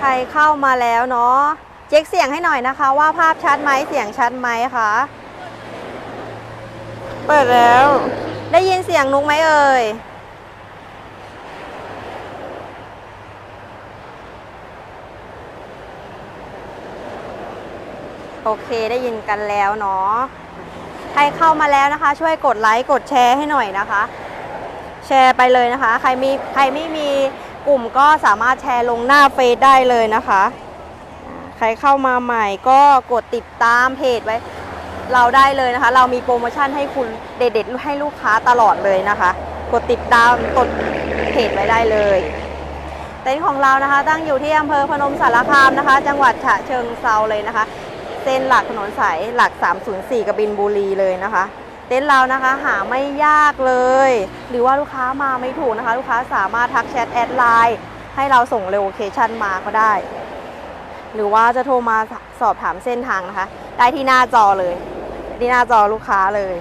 ใครเข้ามาแล้วเนาะเช็คเสียงให้หน่อยนะคะ ว่าภาพชัดไหมเสียงชัดไหมคะเปิดแล้ว ได้ยินเสียงนุกไหมเอ่ยโอเคได้ยินกันแล้วเนาะใครเข้ามาแล้วนะคะ ช่วยกดไลค์กดแชร์ให้หน่อยนะคะ แชร์ไปเลยนะคะ ใครมีใครไม่มี กลุ่มก็สามารถแชร์ลงหน้าเฟซได้เลยนะคะ ใครเข้ามาใหม่ก็กดติดตามเพจไว้ เราได้เลยนะคะ เรามีโปรโมชั่นให้คุณเด็ดๆให้ลูกค้าตลอดเลยนะคะ กดติดตามกดเพจไว้ได้เลยเต็นท์ของเรานะคะ ตั้งอยู่ที่อำเภอพนมสารคามนะคะ จังหวัดฉะเชิงเซาเลยนะคะ เส้นหลักถนนสายหลัก 304กบินบุรีเลยนะคะ เต็นท์เรานะคะ หาไม่ยากเลย หรือว่าลูกค้ามาไม่ถูกนะคะ ลูกค้าสามารถทักแชทแอดไลน์ให้เราส่งโลเคชันมาก็ได้ หรือว่าจะโทรมาสอบถามเส้นทางนะคะ ได้ที่หน้าจอเลยที่หน้าจอลูกค้าเลย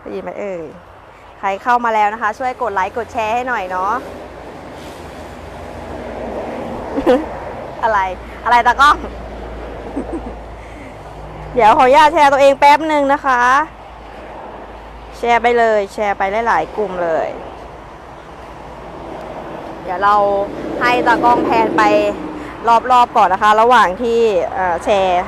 ได้ยินไหมเอ่ยใครเข้ามาแล้วนะคะ ช่วยกดไลค์กดแชร์ให้หน่อยเนาะอะไร อะไรตากล้อง เดี๋ยวขออนุญาตแชร์ตัวเองแป๊บหนึ่งนะคะ แชร์ไปเลย แชร์ไปหลาย ๆ กลุ่มเลย เดี๋ยวเราให้ตากล้องแพนไปรอบ ๆ ก่อนนะคะ ระหว่างที่แชร์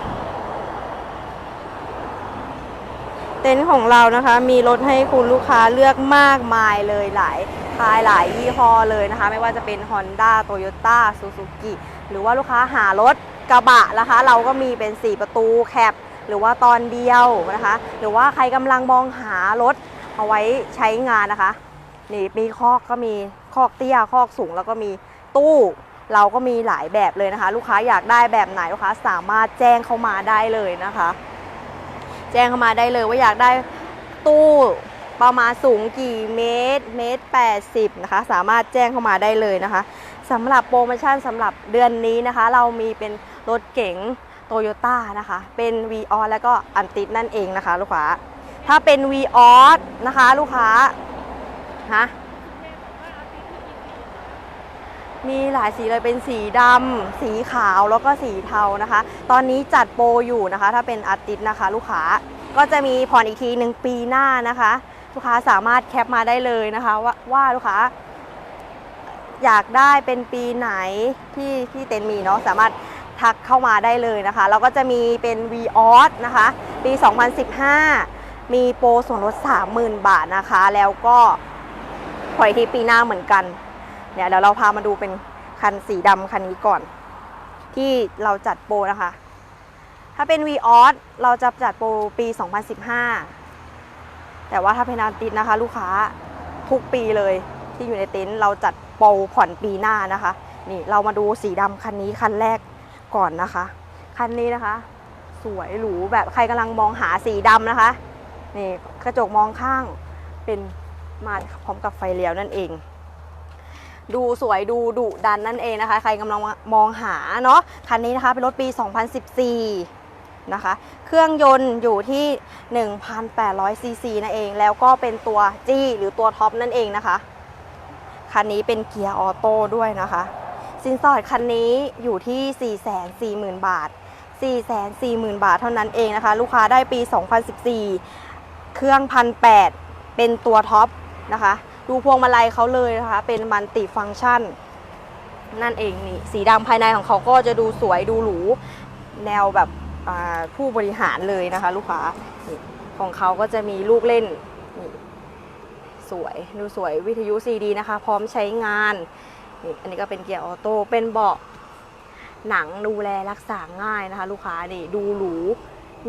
เต็นท์ของเรานะคะ มีรถให้คุณลูกค้าเลือกมากมายเลยหลายทายหลายยี่ห้อเลยนะคะ ไม่ว่าจะเป็น Honda Toyota Suzuki หรือว่าลูกค้าหารถ กระบะนะคะ เราก็มีเป็น 4 ประตูแคปหรือว่าตอนเดียวนะคะ หรือว่าใครกำลังมองหารถเอาไว้ใช้งานนะคะนี่มีคอกก็มีคอกเตี้ยคอกสูงแล้วก็มีตู้เราก็มีหลายแบบเลยนะคะ ลูกค้าอยากได้แบบไหนลูกค้าสามารถแจ้งเข้ามาได้เลยนะคะ แจ้งเข้ามาได้เลยว่าอยากได้ตู้ประมาณสูงกี่เมตรเมตร80นะคะ สามารถแจ้งเข้ามาได้เลยนะคะสำหรับโปรโมชั่นสำหรับเดือนนี้นะคะ เรามีเป็น รถเก๋งโตโยต้านะคะ เป็น v ีออแล้วก็อันติดนั่นเองนะคะ ลูกค้า ถ้าเป็น v ีออนะคะ ลูกค้าฮะมีหลายสีเลยเป็นสีดำสีขาวแล้วก็สีเทานะคะ ตอนนี้จัดโปรอยู่นะคะ ถ้าเป็นอาติสนะคะ ลูกค้าก็จะมีผ่อนอีกทีหนึ่งปีหน้านะคะ ลูกค้าสามารถแคปมาได้เลยนะคะว่าว่าลูกค้า อยากได้เป็นปีไหนที่ที่เต็นท์มีเนาะสามารถ ทักเข้ามาได้เลยนะคะแล้วก็จะมีเป็น v ีออสนะคะปี 2015 มีโปรส่วนลด 30,000 บาทนะคะ แล้วก็ผ่อนอีกทีปีหน้าเหมือนกันเนี่ยเดี๋ยวเราพามาดูเป็นคันสีดำคันนี้ก่อน ที่เราจัดโปรนะคะ ถ้าเป็น v ีออสเราจะจัดโปรปี 2015 แต่ว่าถ้าเป็นอาร์ติสนะคะ ลูกค้าทุกปีเลยที่อยู่ในเต็นท์เราจัดโปรผ่อนปีหน้านะคะ นี่เรามาดูสีดำคันนี้คันแรก ก่อนนะคะ คันนี้นะคะ สวยหรูแบบใครกำลังมองหาสีดำนะคะ นี่กระจกมองข้างเป็นมาพร้อมกับไฟเลี้ยวนั่นเอง ดูสวยดูดุดันนั่นเองนะคะ ใครกำลังมองหาเนาะคันนี้นะคะเป็นรถปี 2014 นะคะ เครื่องยนต์อยู่ที่ 1,800ซีซีนั่นเอง แล้วก็เป็นตัว G หรือตัวท็อปนั่นเองนะคะคันนี้เป็นเกียร์ออโต้ด้วยนะคะ สินสอดคันนี้อยู่ที่ 440,000 บาท 440,000 บาทเท่านั้นเองนะคะ ลูกค้าได้ปี 2014 เครื่องพันแเป็นตัวท็อปนะคะ ดูพวงมาลัยเขาเลยนะคะ เป็นมัลติฟังก์ชัน นั่นเองนี่ สีดำภายในของเขาก็จะดูสวยดูหรู แนวแบบผู้บริหารเลยนะคะ ลูกค้าของเขาก็จะมีลูกเล่นนสวย ดูสวยวิทยุซีดีนะคะ พร้อมใช้งาน นี่อันนี้ก็เป็นเกียร์ออโต้เป็นเบาะหนังดูแลรักษาง่ายนะคะ ลูกค้านี่ดูหรู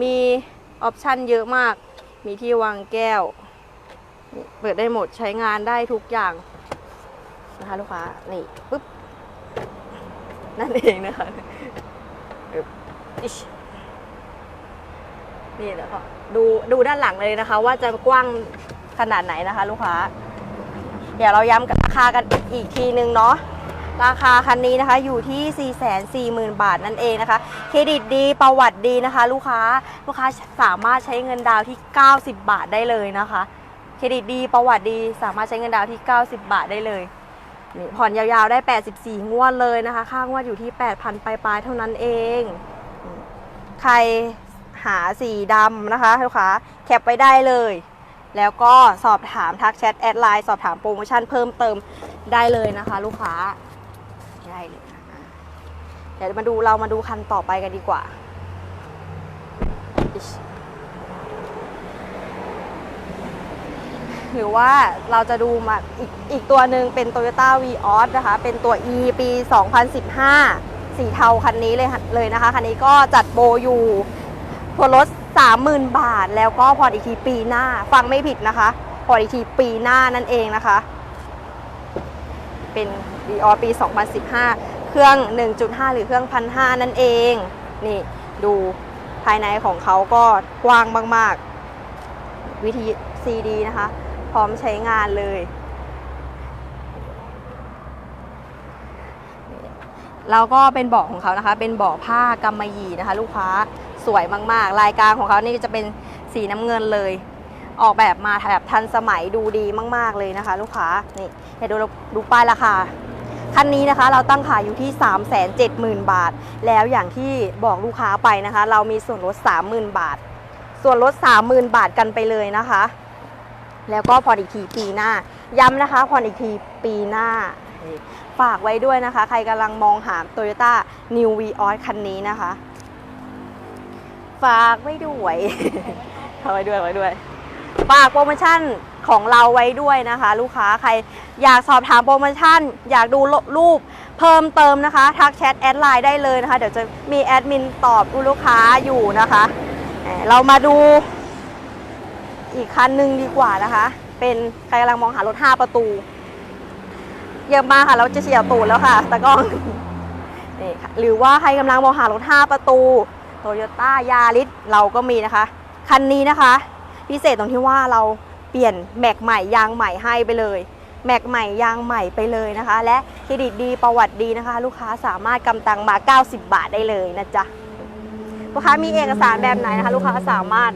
มีออปชันเยอะมาก มีที่วางแก้ว เปิดได้หมดใช้งานได้ทุกอย่างนะคะลูกค้า นี่ปุ๊บ นั่นเองนะคะปึ๊บอิชนี่แล้วก็ดูดูด้านหลังเลยนะคะ ว่าจะกว้างขนาดไหนนะคะ ลูกค้า ดี๋ยวเราย้ำกับราคากันอีกทีนึงเนาะราคาคันนี้นะคะอยู่ที่ 440,000 บาทนั่นเองนะคะ เครดิตดีประวัติดีนะคะ ลูกค้าลูกค้าสามารถใช้เงินดาวน์ที่ 90 บาทได้เลยนะคะ เครดิตดีประวัติดีสามารถใช้เงินดาวน์ที่ 90 บาทได้เลยนี่ผ่อนยาวๆได้ 84 งวดเลยนะคะ ค่างวดอยู่ที่ 8,000 ปลายๆเท่านั้นเอง ใครหาสีดำนะคะลูกค้าแคปไว้ได้เลย แล้วก็สอบถามทักแชทแอดไลน์สอบถามโปรโมชั่นเพิ่มเติมได้เลยนะคะ ลูกค้าได้เลยนะคะเดี๋ยวมาดูเรามาดูคันต่อไปกันดีกว่าหรือว่าเราจะดูมาอีกอีกตัวหนึ่งเป็น Toyota v ีออนะคะ เป็นตัว E ปี 2015 สีเทาคันนี้เลยเลยนะคะ คันนี้ก็จัดโบอยู่ทัวรถ 30,000 บาท แล้วก็ผ่อนอีกทีปีหน้า ฟังไม่ผิดนะคะผ่อนอีกทีปีหน้านั่นเองนะคะ เป็น v ีออปี 2015 เครื่อง 1.5 หรือเครื่อง 1,500 นั่นเอง นี่ดูภายในของเขาก็กว้างมาก ๆ วิธี CD นะคะ พร้อมใช้งานเลย แล้วก็เป็นเบาะของเขานะคะ เป็นเบาะผ้ากำมะหยี่นะคะ ลูกค้า สวยมากๆรายการของเขานี่จะเป็นสีน้ำเงินเลย ออกแบบมาแบบทันสมัยดูดีมาก ๆเลยนะคะ ลูกค้านี่เดี๋ยวดูดูป้ายราคาคันนี้นะคะเราตั้งขายอยู่ที่ 370,000 บาท แล้วอย่างที่บอกลูกค้าไปนะคะ เรามีส่วนลด 30,000 บาท ส่วนลด 30,000 บาทกันไปเลยนะคะ แล้วก็ผ่อนอีกทีปีหน้า ย้ำนะคะผ่อนอีกทีปีหน้า ฝากไว้ด้วยนะคะ ใครกำลังมองหา Toyota New v ีออคันนี้นะคะ ฝากไว้ด้วยฝากไว้ด้วยไว้ด้วย ฝากโปรโมชั่นของเราไว้ด้วยนะคะ ลูกค้าใครอยากสอบถามโปรโมชั่น อยากดูรูปเพิ่มเติมนะคะ ทักแชทแอดไลน์ได้เลยนะคะ เดี๋ยวจะมีแอดมินตอบลูกค้าอยู่นะคะ เรามาดูอีกคันหนึ่งดีกว่านะคะ เป็นใครกำลังมองหารถ 5 ประตู เยอะมากค่ะ เราจะเฉียวตูดแล้วค่ะตะก้องนี่ค่ะหรือว่าใครกำลังมองหารถ 5 ประตู โตโยต้ายาริสเราก็มีนะคะ คันนี้นะคะ พิเศษตรงที่ว่าเราเปลี่ยนแม็กใหม่ยางใหม่ให้ไปเลย แม็กใหม่ยางใหม่ไปเลยนะคะ และเครดิตดีประวัติดีนะคะ ลูกค้าสามารถกำตังมา 90 บาทได้เลยนะจ๊ะลูกค้ามีเอกสารแบบไหนนะคะ ลูกค้าสามารถ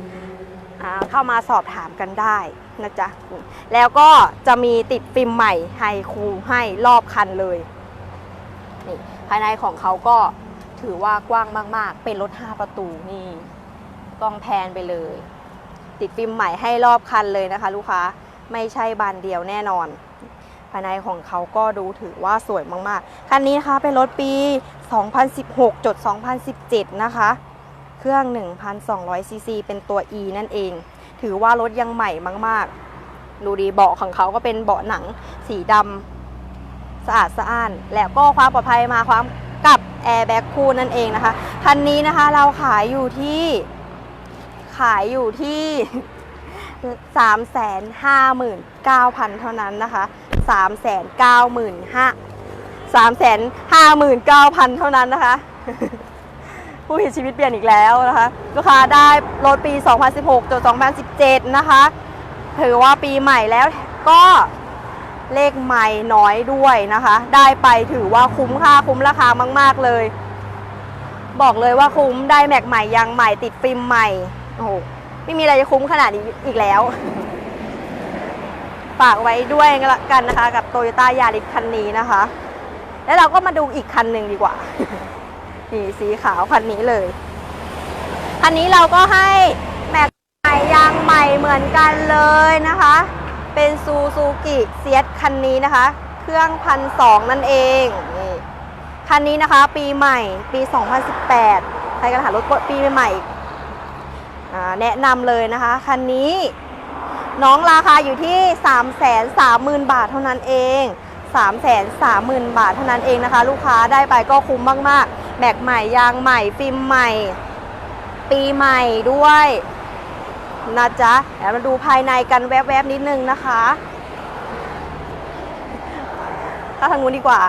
าเข้ามาสอบถามกันได้นะจ๊ะแล้วก็จะมีติดฟิล์มใหม่ให้ครูให้รอบคันเลยนี่ภายในของเขาก็ ถือว่ากว้างมาก ๆ เป็นรถ 5 ประตูนี่กล้องแพนไปเลย ติดฟิล์มใหม่ให้รอบคันเลยนะคะ ลูกค้าไม่ใช่บานเดียวแน่นอน ภายในของเขาก็ดูถือว่าสวยมาก ๆ คันนี้นะคะเป็นรถปี 2016จด2017 นะคะ เครื่อง 1,200 ซีซีเป็นตัว E นั่นเอง ถือว่ารถยังใหม่มาก ๆ ดูดีเบาะของเขาก็เป็นเบาะหนังสีดำสะอาดสะอ้าน แล้วก็ความปลอดภัยมาความ แอร์แบ็กคู่นั่นเองนะคะ คันนี้นะคะเราขายอยู่ที่ขายอยู่ที่ 359,000 เท่านั้นนะคะ 395,000 359,000 เท่านั้นนะคะ ผู้ผิดชีวิตเปลี่ยนอีกแล้วนะคะ ลูกค้าได้รถปี 2016จน2017 นะคะ ถือว่าปีใหม่แล้วก็ เลขใหม่น้อยด้วยนะคะ ได้ไปถือว่าคุ้มค่าคุ้มราคามาก ๆเลย บอกเลยว่าคุ้มได้แม็กใหม่ยางใหม่ติดฟิล์มใหม่โอ้โหไม่มีอะไรจะคุ้มขนาดนี้อีกแล้วฝากไว้ด้วยกันนะคะกับโตโยต้ายาริสคันนี้นะคะ แล้วเราก็มาดูอีกคันหนึ่งดีกว่า นี่สีขาวคันนี้เลย คันนี้เราก็ให้แม็กใหม่ยางใหม่เหมือนกันเลยนะคะ เป็นซูซูกิเซียสคันนี้นะคะ เครื่องพันสองนั่นเองนี่คันนี้นะคะ ปีใหม่ปี 2018 ใครกันหารถปีใหม่แนะนำเลยนะคะ คันนี้น้องราคาอยู่ที่ 3 3 0 0 0 0 บาทเท่านั้นเอง3 3 0 0 0 0 บาทเท่านั้นเองนะคะ ลูกค้าได้ไปก็คุ้มมาก ๆ แม็กใหม่ยางใหม่ฟิล์มใหม่ ปีใหม่ด้วย นะจ๊ะเดี๋ยวมาดูภายในกันแวบๆนิดนึงนะคะเข้าทางนู้นดีกว่า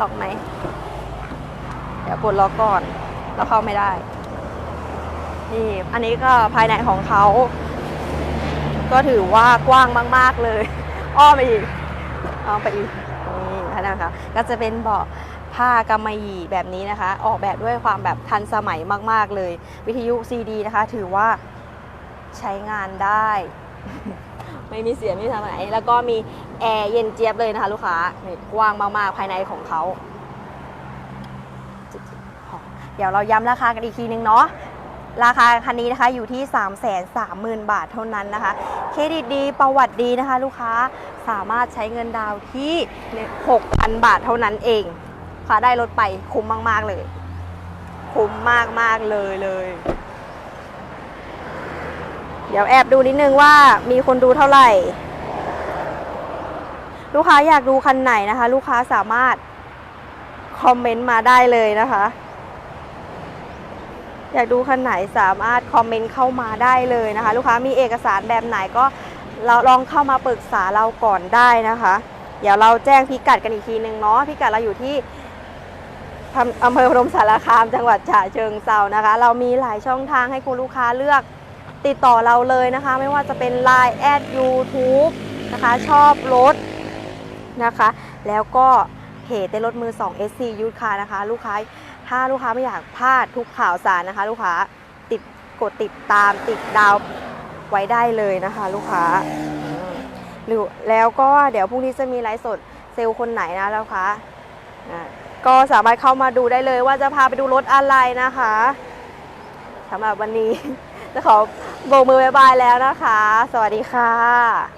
ล็อกไหมเดี๋ยวกดล็อกก่อน แล้วเข้าไม่ได้ นี่อันนี้ก็ภายในของเขา ก็ถือว่ากว้างมาก ๆ เลย อ้อมไปอีกอ้อมไปอีกนี่นะคะก็จะเป็นเบาะ ผ้ากำมะหยี่แบบนี้นะคะ ออกแบบด้วยความแบบทันสมัยมาก ๆ เลย วิทยุซีดีนะคะ ถือว่าใช้งานได้ ไม่มีเสียงไม่มีทำไหน แล้วก็มีแอร์เย็นเจี๊ยบเลยนะคะ ลูกค้ากว้างมาก ๆ ภายในของเขาเดี๋ยวเราย้ำราคากันอีกทีนึงเนาะราคาคันนี้นะคะอยู่ที่ 3 3 0 0 0 0 บาทเท่านั้นนะคะ เครดิตดีประวัติดีนะคะ ลูกค้าสามารถใช้เงินดาวน์ที่ 6,000 บาทเท่านั้นเอง ค่ะได้รถไปคุ้มมาก ๆ เลย คุ้มมาก ๆ เลยเลย เดี๋ยวแอบดูนิดนึงว่ามีคนดูเท่าไหร่ ลูกค้าอยากดูคันไหนนะคะ ลูกค้าสามารถคอมเมนต์มาได้เลยนะคะ อยากดูคันไหนสามารถคอมเมนต์เข้ามาได้เลยนะคะ ลูกค้ามีเอกสารแบบไหนก็เราลองเข้ามาปรึกษาเราก่อนได้นะคะ เดี๋ยวเราแจ้งพิกัดกันอีกทีนึงเนาะพิกัดเราอยู่ที่ อำเภอพนมสารคามจังหวัดฉะเชิงเซานะคะ เรามีหลายช่องทางให้คุณลูกค้าเลือกติดต่อเราเลยนะคะ ไม่ว่าจะเป็น Line แอด YouTube นะคะ ชอบรถนะคะ แล้วก็เพจเต้นรถมือ 2 SC ยูทคานะคะ ลูกค้าถ้าลูกค้าไม่อยากพลาดทุกข่าวสารนะคะ ลูกค้าติดกดติดตามติดดาวไว้ได้เลยนะคะ ลูกค้าหรือแล้วก็เดี๋ยวพรุ่งนี้จะมีไลฟ์สดเซลล์คนไหนนะลูกค้า ก็สามารถเข้ามาดูได้เลยว่าจะพาไปดูรถอะไรนะคะสำหรับวันนี้ จะขอโบกมือบายบายแล้วนะคะ สวัสดีค่ะ